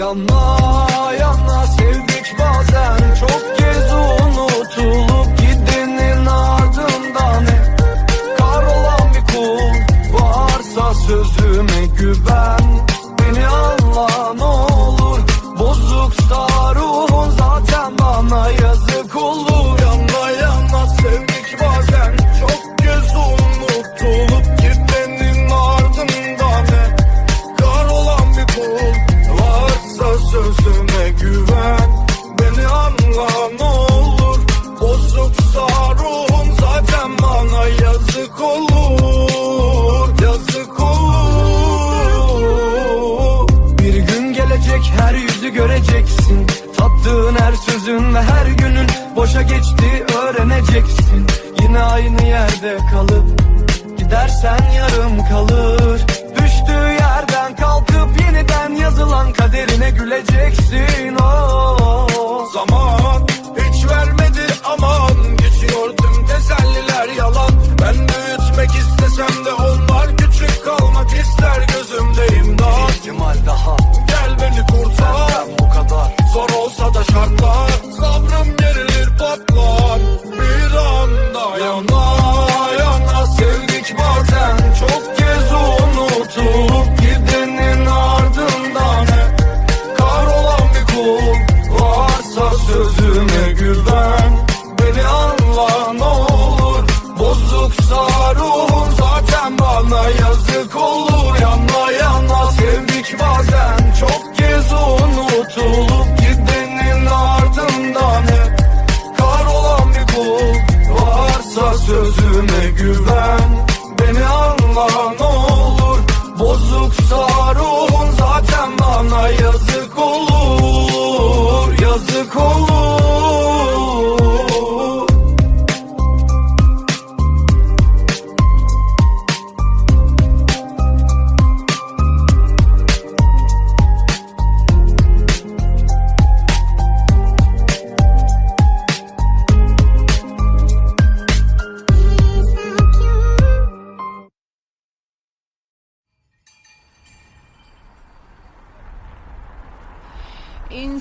Yanlar her yüzü göreceksin. Tattığın her sözün ve her günün Boşa geçti öğreneceksin. Yine aynı yerde kalıp Gidersen yarım kalır. Düştüğü yerden kalkıp yeniden yazılan kaderine güleceksin. Oh. Zaman hiç vermedi aman. Geçiyor tüm teselliler yalan. Ben büyütmek istesem de onlar küçük kalmak ister. Gözümde imdat. İhtimal daha. hardcore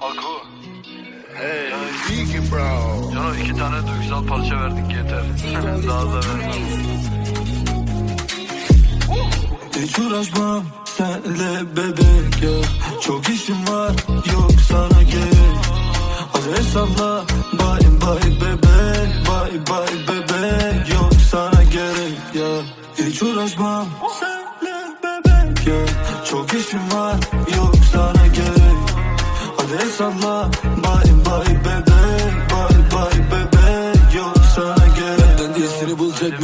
Ako, Hey, Biggie bro. Cano iki tane duygusal parça verdik yeter. Daha da. Hiç uğraşmam senle bebek ya Çok işim var yok sana gerek Hadi hesapla bye bye bebek Bye bye bebek yok sana gerek ya Hiç uğraşmam senle bebek ya Çok işim var yok sana gerek. Hadi hesapla bye bye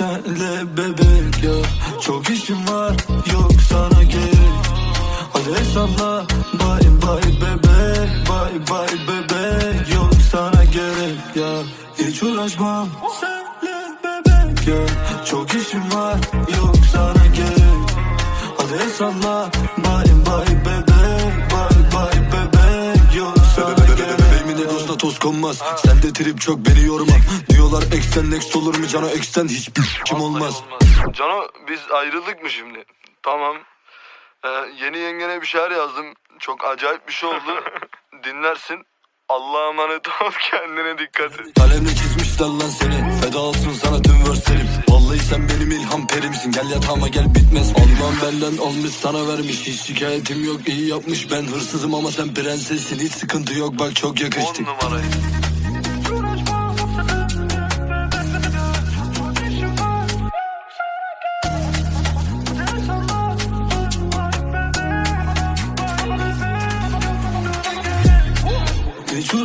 senle bebek ya Çok işim var yok sana gerek Hadi hesapla bye bye bebek Bye bye bebek yok sana gerek ya Hiç uğraşmam senle bebek ya Çok işim var yok sana gerek Hadi hesapla bye bye bebek Bye bye bebek yok sana gerek Bebeğimin egosuna toz konmaz Sende trip çok beni yorma Diyorlar ex'ten next olur mu cana ex'ten hiçbir kim olmaz Cano biz ayrıldık mı şimdi? Tamam. Ee, yeni yengene bir şeyler yazdım. Çok acayip bir şey oldu. Dinlersin. Allah'a emanet ol kendine dikkat et. Kalemle çizmişler lan seni Feda olsun sana tüm verslerim Vallahi sen benim ilham perimsin Gel yatağıma gel bitmez Allah'ım benden almış sana vermiş Hiç şikayetim yok iyi yapmış Ben hırsızım ama sen prensessin Hiç sıkıntı yok bak çok On yakıştık numarayı.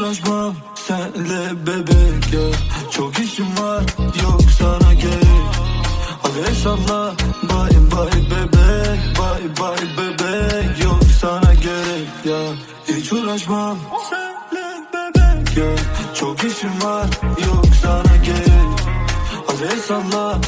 Uğraşmam senle bebek ya. Çok işim var yok sana gerek. Hadi hesapla bye bye bebek Bye bye bebek. Yok sana gerek ya. Hiç uğraşmam senle bebek ya. Çok işim var yok sana gerek. Hadi bye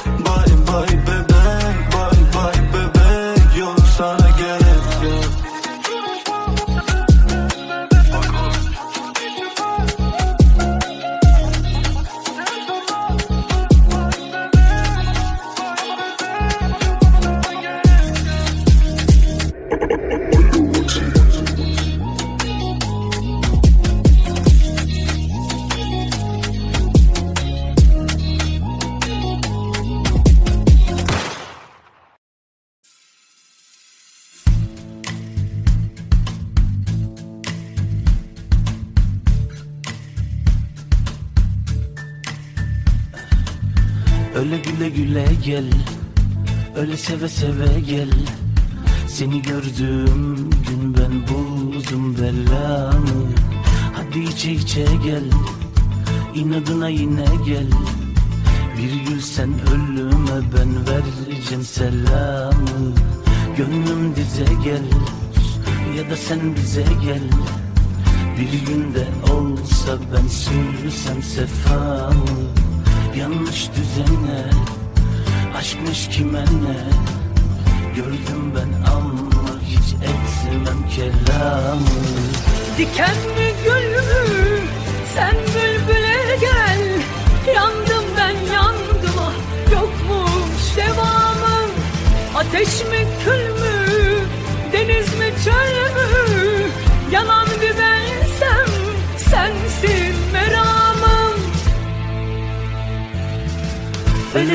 Öyle güle güle gel Öyle seve seve gel. Seni gördüğüm gün ben buldum belamı Hadi içe içe gel İnadına yine gel. Bir gül sen ölüme ben vereceğim selamı. Gönlüm dize gel Ya da sen bize gel. Bir günde olsa ben sürsem sefamı Yanlış düzene Aşkmış kime ne Gördüm ben ama hiç et kelamı. Diken mi gül mü sen bülbüle gel. Yandım ben yandım yokmuş devamı. Ateş mi kül mü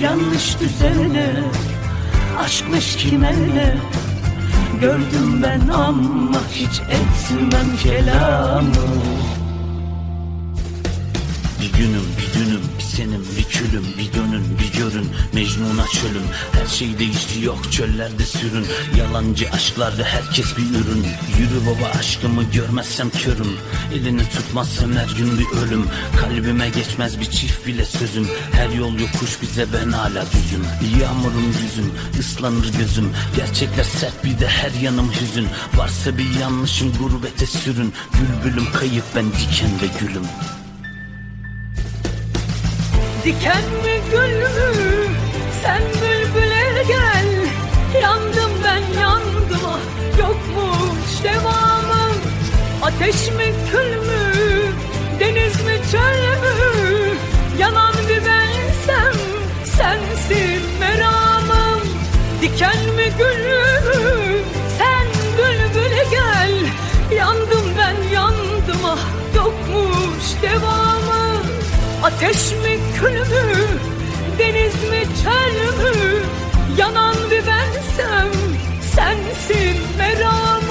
Yanlış düzene Aşkmış kime ne Gördüm ben ama hiç etmem kelamı. Bir günüm, bir dünüm, bir senim, bir külüm, bir dönün, bir görün Mecnun'a çölüm, her şey değişti yok çöllerde sürün. Yalancı aşklarda herkes bir ürün. Yürü baba aşkımı görmezsem körüm. Elini tutmazsam her gün bir ölüm. Kalbime geçmez bir çift bile sözüm. Her yol yokuş bize ben hala düzüm. Yağmurum yüzüm, ıslanır gözüm. Gerçekler sert bir de her yanım hüzün. Varsa bir yanlışım gurbete sürün. Bülbülüm kayıp ben diken ve gülüm Diken mi gül mü sen bülbüle gel. Yandım ben yandım ah yokmuş devamım Ateş mi kül mü Ateş mi kül mü deniz mi çöl mü Yanan bir bensem sensin meramım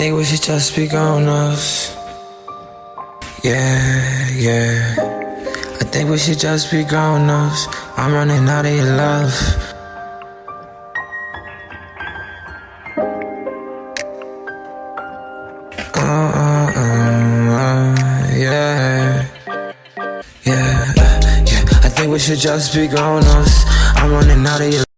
think we should just be grown-ups. Yeah, yeah. I think we should just be grown-ups. I'm running out of your love. Oh, oh, oh, yeah. Yeah, uh, yeah. I think we should just be grown-ups. I'm running out of your